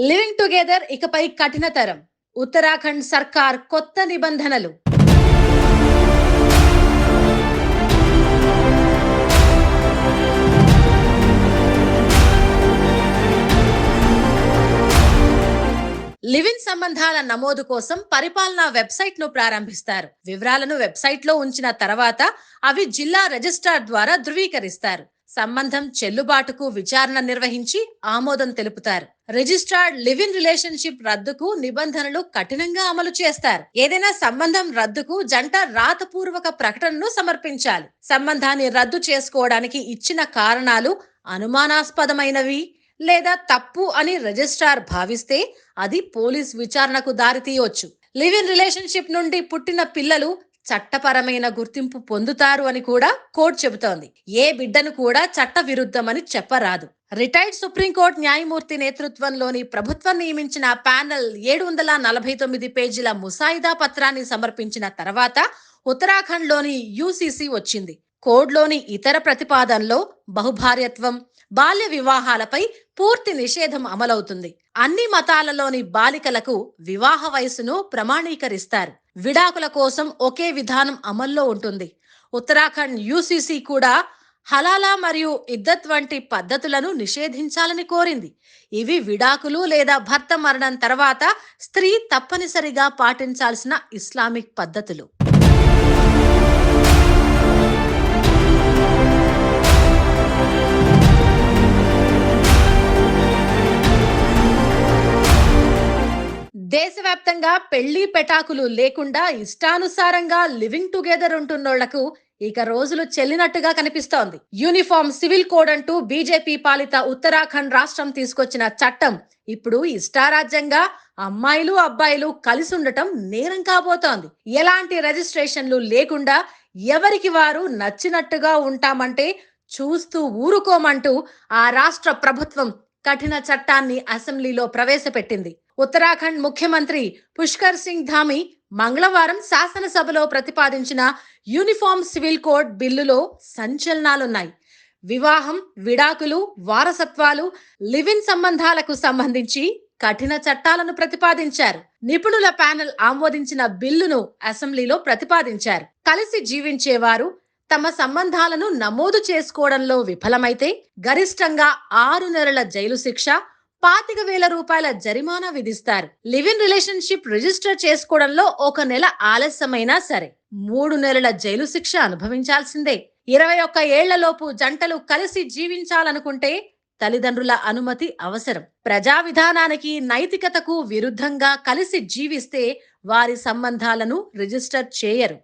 Living together ఇకపై కఠినతరం ఉత్తరాఖండ్ సర్కార్ కొత్త నిబంధనలు. లివిన్ సంబంధాల నమోదు కోసం పరిపాలనా వెబ్సైట్ను ప్రారంభిస్తారు. వివరాలను వెబ్సైట్లో ఉంచిన తర్వాత అవి జిల్లా రిజిస్ట్రార్ ద్వారా ధృవీకరిస్తారు. సంబంధం చెల్లుబాటుకు విచారణ నిర్వహించి ఆమోదం తెలుపుతారు. రిజిస్ట్రార్డ్ లివ్ ఇన్ రిలేషన్షిప్ రద్దుకు నిబంధనలు కఠినంగా అమలు చేస్తారు. ఏదైనా సంబంధం రద్దుకు జంట రాతపూర్వక ప్రకటనను సమర్పించాలి. సంబంధాన్ని రద్దు చేసుకోవడానికి ఇచ్చిన కారణాలు అనుమానాస్పదమైనవి లేదా తప్పు అని రిజిస్ట్రార్ భావిస్తే అది పోలీస్ విచారణకు దారితీయవచ్చు లివ్ ఇన్ రిలేషన్షిప్ నుండి పుట్టిన పిల్లలు చట్టపరమైన గుర్తింపు పొందుతారు అని కూడా కోర్టు చెబుతోంది. ఏ బిడ్డను కూడా చట్ట విరుద్ధమని చెప్పరాదు. రిటైర్డ్ సుప్రీంకోర్టు న్యాయమూర్తి నేతృత్వంలోని ప్రభుత్వం నియమించిన ప్యానెల్ ఏడు వందల నలభై తొమ్మిది పేజీల ముసాయిదా పత్రాన్ని సమర్పించిన తర్వాత ఉత్తరాఖండ్లోని యూసీసీ వచ్చింది. కోడ్లోని ఇతర ప్రతిపాదనలో బహుభార్యత్వం బాల్య వివాహాలపై పూర్తి నిషేధం అమలవుతుంది. అన్ని మతాలలోని బాలికలకు వివాహ వయసును ప్రమాణీకరిస్తారు. విడాకుల కోసం ఒకే విధానం అమల్లో ఉంటుంది. ఉత్తరాఖండ్ యూసీసీ కూడా హలాలా మరియు ఇద్దత్ వంటి పద్ధతులను నిషేధించాలని కోరింది. ఇవి విడాకులు లేదా భర్త మరణం తర్వాత స్త్రీ తప్పనిసరిగా పాటించాల్సిన ఇస్లామిక్ పద్ధతులు. దేశవ్యాప్తంగా పెళ్ళి పెటాకులు లేకుండా ఇష్టానుసారంగా లివింగ్ టుగెదర్ ఉంటున్నోళ్ళకు ఇక రోజులు చెల్లినట్టుగా కనిపిస్తోంది. యూనిఫామ్ సివిల్ కోడ్ అంటూ బీజేపీ పాలిత ఉత్తరాఖండ్ రాష్ట్రం తీసుకొచ్చిన చట్టం ఇప్పుడు ఇష్టారాజ్యంగా అమ్మాయిలు అబ్బాయిలు కలిసి ఉండటం నేరం కాబోతోంది. ఎలాంటి రిజిస్ట్రేషన్లు లేకుండా ఎవరికి వారు నచ్చినట్టుగా ఉంటామంటే చూస్తూ ఊరుకోమంటూ ఆ రాష్ట్ర ప్రభుత్వం కఠిన చట్టాన్ని అసెంబ్లీలో ప్రవేశపెట్టింది. ఉత్తరాఖండ్ ముఖ్యమంత్రి పుష్కర్ సింగ్ ధామి మంగళవారం శాసనసభలో ప్రతిపాదించిన యూనిఫామ్ సివిల్ కోడ్ బిల్లులో సంచలనాలున్నాయి. వివాహం విడాకులు వారసత్వాలు లివిన్ సంబంధాలకు సంబంధించి కఠిన చట్టాలను ప్రతిపాదించారు. నిపుణుల ప్యానెల్ ఆమోదించిన బిల్లును అసెంబ్లీలో ప్రతిపాదించారు. కలిసి జీవించేవారు తమ సంబంధాలను నమోదు చేసుకోవడంలో విఫలమైతే గరిష్టంగా ఆరు నెలల జైలు శిక్ష పాతిక వేల రూపాయల జరిమానా విధిస్తారు. లివ్ ఇన్ రిలేషన్షిప్ రిజిస్టర్ చేసుకోవడంలో ఒక నెల ఆలస్యమైనా సరే మూడు నెలల జైలు శిక్ష అనుభవించాల్సిందే. ఇరవై ఒక్క ఏళ్ళలోపు జంటలు కలిసి జీవించాలనుకుంటే తల్లిదండ్రుల అనుమతి అవసరం. ప్రజా విధానానికి నైతికతకు విరుద్ధంగా కలిసి జీవిస్తే వారి సంబంధాలను రిజిస్టర్ చేయరు.